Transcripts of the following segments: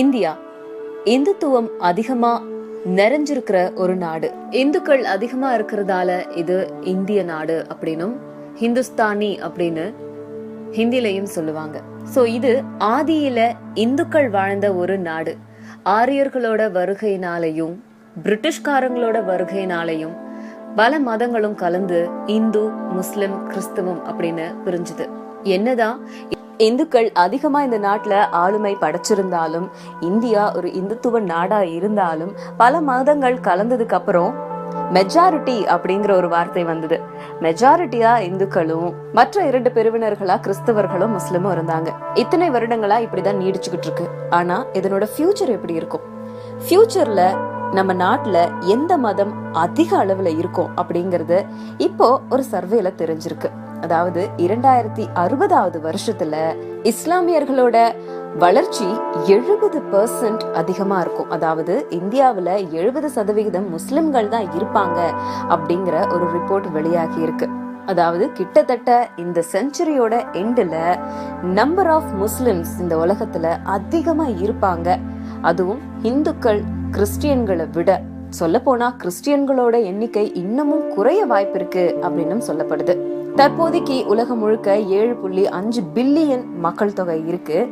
India. இந்துத்துவம் அதிகமா நிறைஞ்சிருக்கிற ஒரு நாடு. இந்துக்கள் அதிகமா இருக்கிறதால இது இந்திய நாடு அப்படின்னும் ஹிந்துஸ்தானி அப்படின்னு ஹிந்திலையும் சொல்லுவாங்க. சோ இது ஆதியில இந்துக்கள் வாழ்ந்த ஒரு நாடு. ஆரியர்களோட வருகையினாலையும் பிரிட்டிஷ்காரங்களோட வருகையினாலையும் பல மதங்களும் கலந்து இந்து முஸ்லிம் கிறிஸ்தவம் அப்படின்னு பிரிஞ்சுது. என்னதான் இந்துக்கள் அதிகமாக இந்த நாட்டில் ஆளுமை படைச்சிருந்தாலும் இந்தியா ஒரு இந்துத்துவ நாடாக இருந்தாலும் பல மதங்கள் கலந்ததுக்கு அப்புறம் மெஜாரிட்டி அப்படிங்கிற ஒரு வார்த்தை வந்தது. மெஜாரிட்டியா இந்துக்களும் மற்ற இரண்டு பிரிவினர்களா கிறிஸ்தவர்களும் முஸ்லிமும் இருந்தாங்க. இத்தனை வருடங்களா இப்படிதான் நீடிச்சுக்கிட்டு இருக்கு. ஆனா இதனோட ஃபியூச்சர் எப்படி இருக்கும்? ஃபியூச்சர்ல நம்ம நாட்டில் எந்த மதம் அதிக அளவில் இருக்கும் அப்படிங்கிறது இப்போ ஒரு சர்வேல தெரிஞ்சிருக்கு. அதாவது இரண்டாயிரத்தி அறுபதாவது வருஷத்துல இஸ்லாமியர்களோட வளர்ச்சி எழுபது பெர்சன்ட் அதிகமா இருக்கும். அதாவது இந்தியாவில் எழுபது சதவிகிதம் முஸ்லிம்கள் தான் இருப்பாங்க அப்படிங்கிற ஒரு ரிப்போர்ட் வெளியாகி இருக்கு. அதாவது கிட்டத்தட்ட இந்த செஞ்சுரியோட எண்டில் நம்பர் ஆஃப் முஸ்லிம்ஸ் இந்த உலகத்தில் அதிகமாக இருப்பாங்க. அதுவும் இந்துக்கள் கிறிஸ்டியன்களை விட சொல்ல போனா கிறிஸ்டியன்களோட எண்ணிக்கை இன்னமும் குறைய வாய்ப்பு இருக்கு அப்படின்னு சொல்லப்படுது. தற்போதைக்கு உலகம் முழுக்க ஏழு புள்ளி அஞ்சு பில்லியன் மக்கள் தொகை இருக்கு.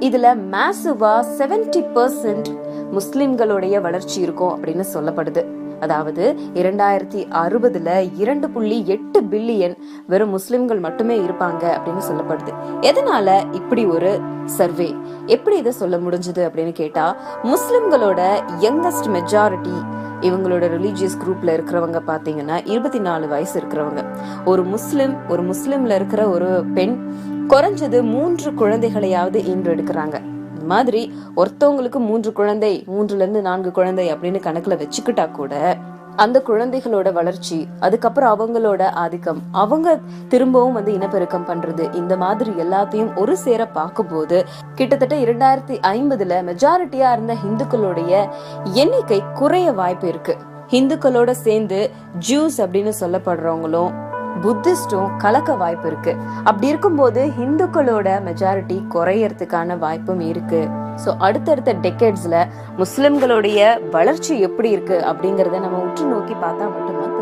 இதுல மேசுவா செவன்டி பர்சன்ட் முஸ்லிம்களுடைய வளர்ச்சி இருக்கும் அப்படின்னு சொல்லப்படுது. அதாவது இரண்டாயிரத்தி அறுபதுல இரண்டு புள்ளி எட்டு பில்லியன் வெறும் முஸ்லிம்கள் மட்டுமே இருப்பாங்க அப்படின்னு சொல்லப்படுது. எதனால இப்படி ஒரு சர்வே? எப்படி இதை சொல்ல முடிஞ்சது அப்படின்னு கேட்டா முஸ்லிம்களோட யங்கஸ்ட் மெஜாரிட்டி இவங்களோட ரிலீஜியஸ் குரூப்ல இருக்கிறவங்க பாத்தீங்கன்னா இருபத்தி நாலு வயசு இருக்கிறவங்க. ஒரு முஸ்லிம் ஒரு முஸ்லிம்ல இருக்கிற ஒரு பெண் குறைஞ்சது மூன்று குழந்தைகளையாவது ஈன்றெடுக்கிறாங்க. எடுக்கிறாங்க மாதிரி ஒருத்தவங்களுக்கு மூன்று குழந்தை மூன்றுல இருந்து நான்கு குழந்தை அப்படின்னு கணக்குல வச்சுக்கிட்டா கூட அந்த குழந்தைகளோட வளர்ச்சி அதுக்கப்புறம் அவங்களோட ஆதிக்கம் அவங்க திரும்பவும் வந்து இனப்பெருக்கம் பண்றது இந்த மாதிரி எல்லாத்தையும் ஒரு சேர பார்க்கும்போது கிட்டத்தட்ட இரண்டாயிரத்தி ஐம்பதுல மெஜாரிட்டியா இருந்த இந்துக்களுடைய எண்ணிக்கை குறைய வாய்ப்பு இருக்கு. இந்துக்களோட சேர்ந்து ஜூஸ் அப்படின்னு சொல்லப்படுறவங்களும் புத்திஸ்டும் கலக்க வாய்ப்பு இருக்கு. அப்படி இருக்கும்போது ஹிந்துக்களோட மெஜாரிட்டி குறையறதுக்கான வாய்ப்பும் இருக்கு. ஸோ அடுத்தடுத்த டெக்கேட்ஸ்ல முஸ்லிம்களுடைய வளர்ச்சி எப்படி இருக்கு அப்படிங்கறத நம்ம உற்று நோக்கி பார்த்தா மட்டும்தான்